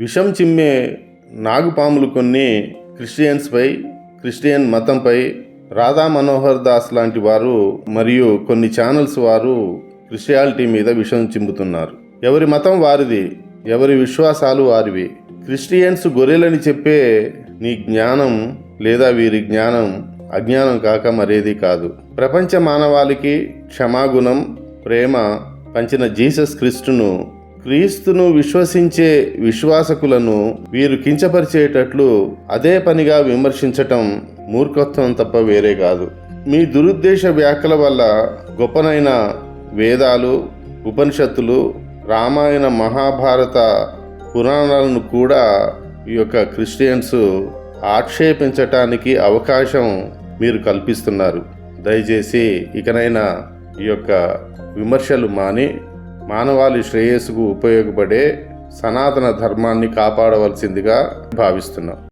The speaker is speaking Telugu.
విషం చిమ్మే నాగుపాములు కొన్ని క్రిస్టియన్స్పై క్రిస్టియన్ మతంపై రాధా మనోహర్ దాస్ లాంటి వారు మరియు కొన్ని ఛానల్స్ వారు క్రిస్టియాలిటీ మీద విషం చిమ్ముతున్నారు. ఎవరి మతం వారిది ఎవరి విశ్వాసాలు వారివి? క్రిస్టియన్స్ గొర్రెలని చెప్పే నీ జ్ఞానం లేదా వీరి జ్ఞానం అజ్ఞానం కాక మరేది కాదు. ప్రపంచ మానవాళికి క్షమాగుణం ప్రేమ పంచిన జీసస్ క్రీస్తును క్రీస్తును విశ్వసించే విశ్వాసకులను వీరు కించపరిచేటట్లు అదే పనిగా విమర్శించటం మూర్ఖత్వం తప్ప వేరే కాదు. మీ దురుద్దేశ వ్యాఖ్యల వల్ల గొప్పనైన వేదాలు ఉపనిషత్తులు రామాయణ మహాభారత పురాణాలను కూడా ఈ యొక్క క్రిస్టియన్స్ ఆక్షేపించటానికి అవకాశం మీరు కల్పిస్తున్నారు. దయచేసి ఇకనైనా ఈ యొక్క విమర్శలు మాని మానవాళి శ్రేయస్సుకు ఉపయోగపడే సనాతన ధర్మాన్ని కాపాడవలసిందిగా భావిస్తున్నాం.